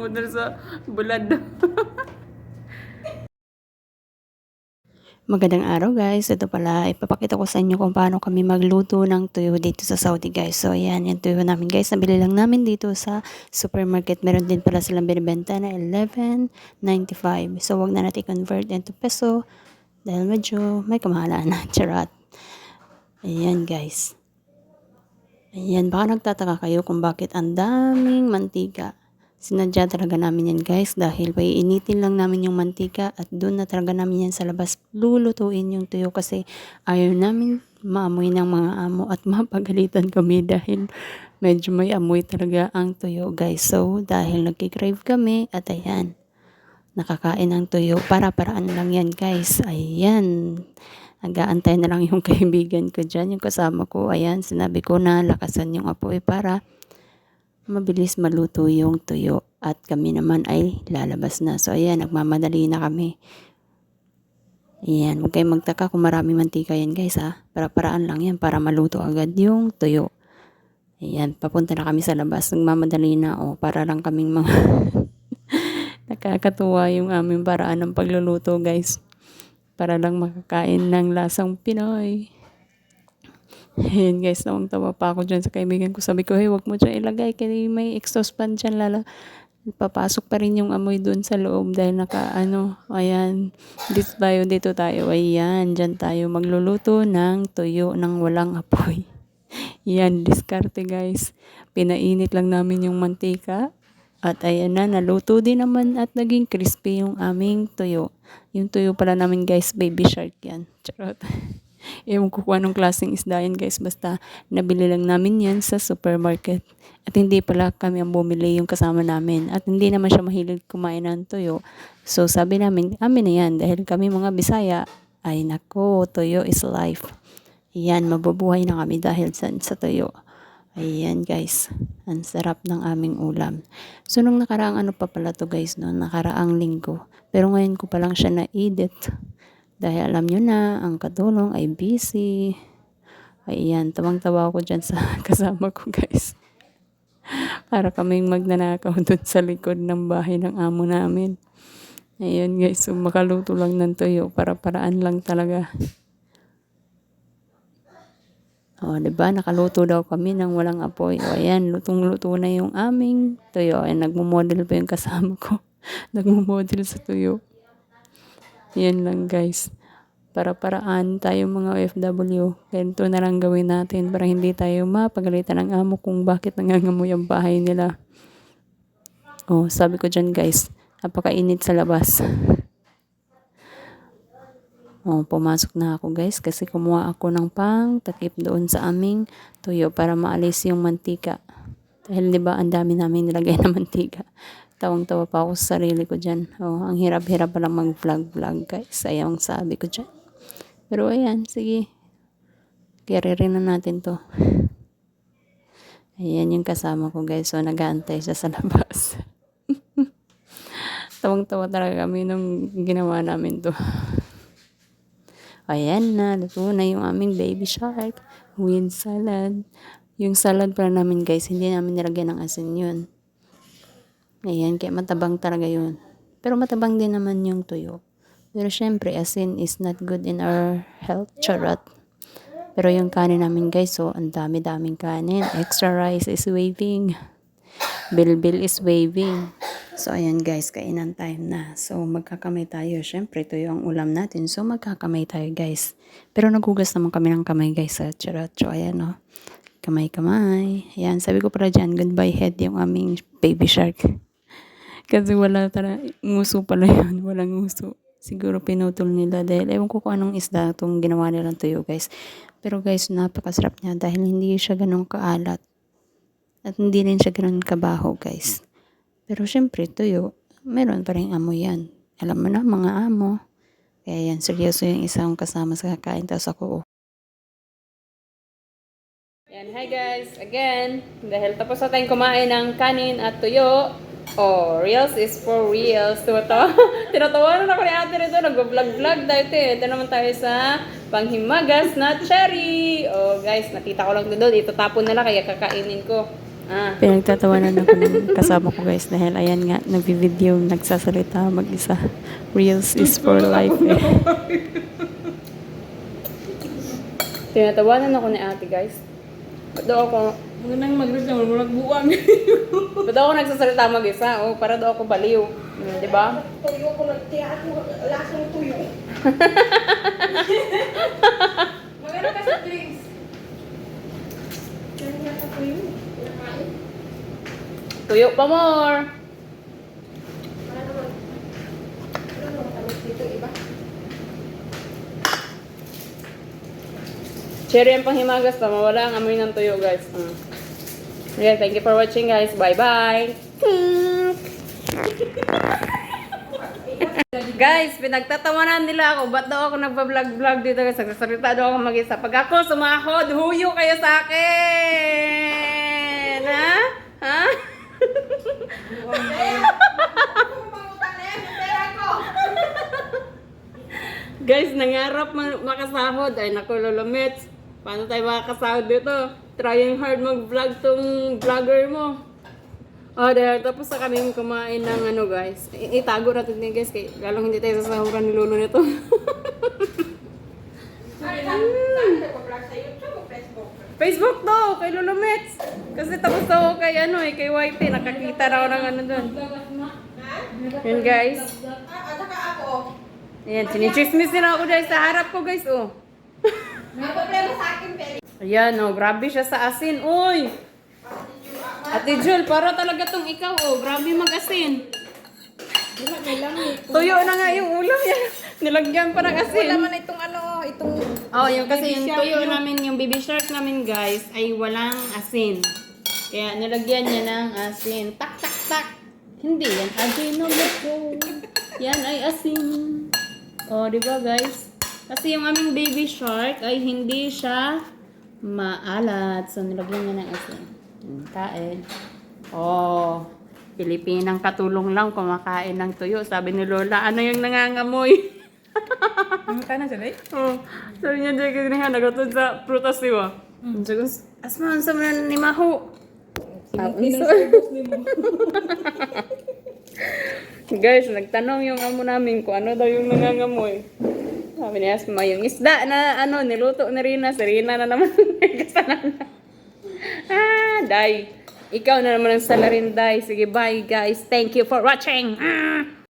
mo dun sa bulad. Magandang araw guys. Ito pala, ipapakita ko sa inyo kung paano kami magluto ng tuyo dito sa Saudi guys. So ayan, yung tuyo namin guys. Nabili lang namin dito sa supermarket. Meron din pala silang binibenta na 11.95. So wag na natin convert into peso dahil medyo may kamahalan na. Charot. Ayan guys. Ayan, baka nagtataka kayo kung bakit ang daming mantika. Sinadya talaga namin yan guys dahil paiinitin lang namin yung mantika at doon na talaga namin yan sa labas lulutuin yung tuyo kasi ayaw namin maamoy ng mga amo at mapagalitan kami dahil medyo may amoy talaga ang tuyo guys. So dahil nagkikrave kami at ayan, nakakain ng tuyo para-paraan lang yan guys. Ayan, nag-aantay na lang yung kaibigan ko dyan, yung kasama ko. Ayan, sinabi ko na lakasan yung apoy para mabilis maluto yung tuyo at kami naman ay lalabas na. So ayan, nagmamadali na kami. Ayan, huwag kayong magtaka kung marami mantika yan guys ha. Para-paraan lang yan para maluto agad yung tuyo. Ayan, papunta na kami sa labas. Nagmamadali na o para lang kaming mga nakakatuwa yung aming paraan ng pagluluto guys. Para lang makakain ng lasang Pinoy. Ayan guys, nawang tawa pa ako dyan sa kaibigan ko. Sabi ko, hey, wag mo dyan ilagay. Kasi may exhaust fan dyan, lala. Papasok pa rin yung amoy dun sa loob dahil naka, ano, ayan. Dito tayo, dito tayo. Ayan, dyan tayo magluluto ng tuyo ng walang apoy. Yan, diskarte guys. Pinainit lang namin yung mantika. At ayan na, naluto din naman at naging crispy yung aming tuyo. Yung tuyo pala namin guys, baby shark yan. Charot. Ewan ko kung anong klaseng isda yan guys. Basta nabili lang namin yan sa supermarket. At hindi pala kami ang bumili yung kasama namin. At hindi naman siya mahilig kumain ng tuyo. So sabi namin, amin na yan. Dahil kami mga Bisaya, ay nako, tuyo is life. Yan, mabubuhay na kami dahil sa, sa tuyo. Ayan guys, ang sarap ng aming ulam. So nung nakaraang ano pa pala to guys, no? nakaraang linggo. Pero ngayon ko pa lang siya na-edit. Dahil alam nyo na, ang katulong ay busy. Ayan, tawang-tawa ako dyan sa kasama ko guys. Para kaming magnanakaw dun sa likod ng bahay ng amo namin. Ayan guys, so makaluto lang ng tuyo para paraan lang talaga. O, di ba? Nakaluto daw kami ng walang apoy. O, ayan, lutong-luto na yung aming tuyo. Ayan, nagmo-model pa yung kasama ko. nagmo-model sa tuyo. Yan lang guys. Para paraan tayo mga OFW. Ganito na lang gawin natin para hindi tayo mapagalitan ng amo kung bakit nangangamoy ang bahay nila. Oh, sabi ko dyan guys, napakainit sa labas. Oh, pumasok na ako guys kasi kumuha ako ng pang takip doon sa aming tuyo para maalis yung mantika. Dahil 'di ba ang dami namin nilagay na mantika. Tawang-tawa pa ako sa sarili ko diyan. Oh, ang hirap-hirap pala mag-vlog-vlog guys. Ayaw ang sabi ko diyan. Pero ayan, sige. Kiririn na natin 'to. Ayan yung kasama ko guys. So nag-aantay siya sa labas. Tawang-tawa talaga kami nung ginawa namin 'to. Ayan na, luto na yung aming baby shark with salad. Yung salad pala namin guys, hindi namin nilagyan ng asin yun. Ayan, kaya matabang talaga yun. Pero matabang din naman yung tuyo. Pero syempre, asin is not good in our health. Charot. Pero yung kanin namin guys, so ang dami-daming kanin. Extra rice is waving. Bilbil is waving. So, ayan guys, kainan time na. So, magkakamay tayo. Siyempre, ito yung ulam natin. So, magkakamay tayo guys. Pero nagugas naman kami ng kamay guys sa charot. So, ayan o. Oh. Kamay-kamay. Ayan, sabi ko pala dyan, goodbye head yung aming baby shark. Kasi wala tara, nguso pala yun. Walang nguso. Siguro pinutol nila dahil ewan ko kung anong isda itong ginawa nilang tuyo guys. Pero guys, napakasarap niya dahil hindi siya ganun kaalat. At hindi rin siya ganun kabaho guys. Pero syempre, tuyo, meron pa rin amoy yan. Alam mo na, mga amo. Kaya yan, seryoso yung isang kasama sa kakain. Tapos ako, oh. Yan, hi guys. Again, dahil tapos na tayong kumain ng kanin at tuyo. Oh, reels is for reals. Tumatawa. Tinatawanan ako ni ate rito. Nag-vlog-vlog dahil ito. eh. Ito naman tayo sa panghimagas na cherry. Oh, guys, nakita ko lang doon. Itatapon nila kaya kakainin ko. Ah. Pinagtatawanan ako ng kasama ko guys dahil ayan nga, nagvi-video, nagsasalita mag-isa. Reels is for life eh. Tinatawanan ako ni ate guys. Ba't daw ako, Mga nang mag-resume, mo nagbuwang. ba't daw ako nagsasalita mag-isa? Oh, para daw ako baliw. Hmm, di ba? Tuyo ko ng teatro, lasang tuyo. Magano ka sa drinks? Tuyo. Pa more. Cherry ang panghimagas pa, mawala ang amoy ng tuyo guys. Mm. Okay, thank you for watching guys. Bye-bye. guys, pinagtatawanan nila ako. Ba't daw ako nagpa-vlog-vlog dito guys? Nagsasalita daw ako mag-isa. Pag ako sumahod, huyo kayo sa akin! Ha? Ha? Guys, nangarap ma- makasahod. Ay, naku. Paano tayo makakasahod dito? Trying hard mag-vlog tong vlogger mo. Oh, dahil tapos na kami kumain ng ano guys. I- itago natin din guys. Kay, lalong hindi tayo sasahuran ni Lolo nito. Sa Facebook? To, kay Lolo Mets. Kasi tapos ako kay ano eh, kay YT. Nakakita na ako ng ano doon. Yun guys. At saka ako. Ayan, sinichismis din ako guys sa harap ko guys. Oh. Ang problema sa akin. Ayan oh, grabe siya sa asin. Uy! Ate Jul, para talaga tong ikaw, oh. Grabe mag-asin. Wala, may langit. Tuyo na nga yung ulam yan. Nilagyan pa ng Wala asin. man itong ano, itong... Oh, yung kasi yung tuyo namin, yung baby shark namin guys, ay walang asin. Kaya nilagyan niya ng asin. Tak, tak, tak. Hindi yan Ajinomoto. Yan ay asin. Oh, di ba guys? Kasi yung aming baby shark ay hindi siya maalat. So, nilagyan niya ng asin. Kain. Oh, Pilipinang katulong lang kumakain ng tuyo. Sabi ni Lola, ano yung nangangamoy? Ang ka na siya, Oh, sabi niya kasi nga nagatod sa prutas di ba? Mm. Sabi ko, asma, ang sama na ni Maho. Ah, Guys, nagtanong yung amo namin kung ano daw yung nangangamoy. Sabi ni Asma, yung isda na ano, niluto ni Rina. Si Rina na naman ah, Day. Ikaw na naman ang salarin, Day. Sige, bye guys. Thank you for watching. Ah!